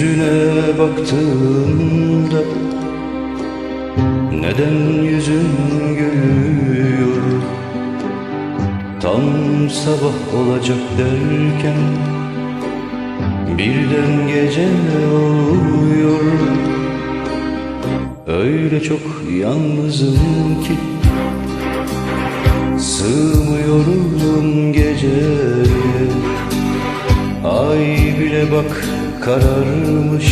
Yüzüne baktığımda Neden yüzün gülüyor? Tam sabah olacak derken Birden gece oluyor. Öyle çok yalnızım ki Sığmıyorum geceye bak kararmış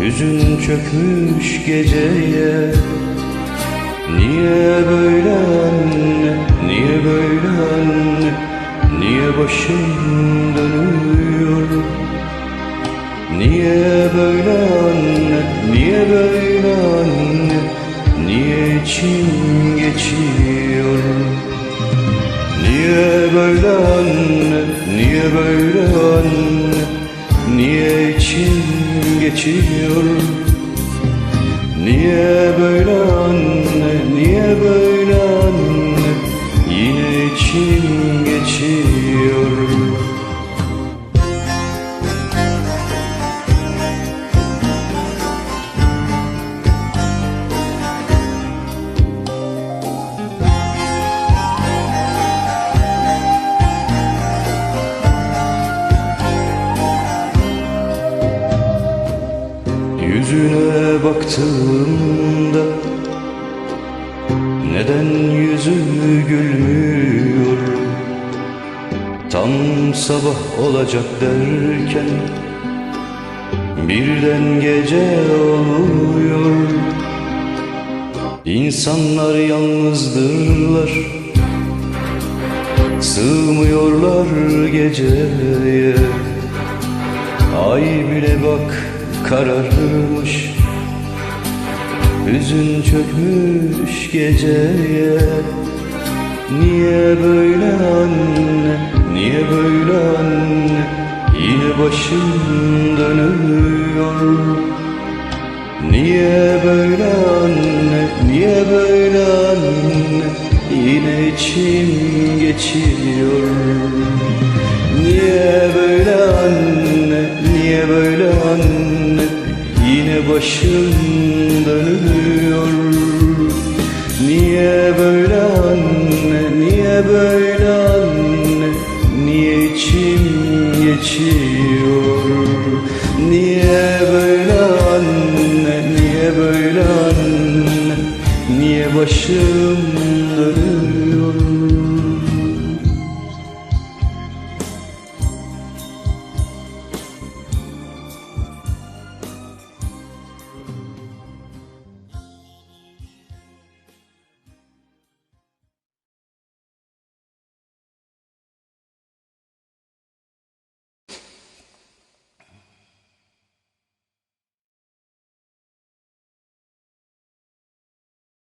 Hüzün çökmüş geceye. Niye böyle anne, niye böyle anne Niye başım dönüyor? Niye böyle anne, niye böyle anne Niye içim geçiyor böyle anne, niye böyle anne? Niye içim geçiyor Niye böyle anne, niye böyle anne? Yine içim geçiyor Yüzüne baktığımda Neden yüzü gülmüyor? Tam sabah olacak derken Birden gece oluyor. İnsanlar yalnızdırlar Sığmıyorlar geceye. Ay bile bak kararmış. Hüzün çökmüş geceye. Niye böyle anne, niye böyle anne? Yine başım dönüyor. Niye böyle anne, niye böyle anne? Yine içim geçiyor başım dönüyor. Niye böyle anne, niye böyle anne? Niye içim geçiyor? Niye böyle anne, niye böyle anne? Niye başım dönüyor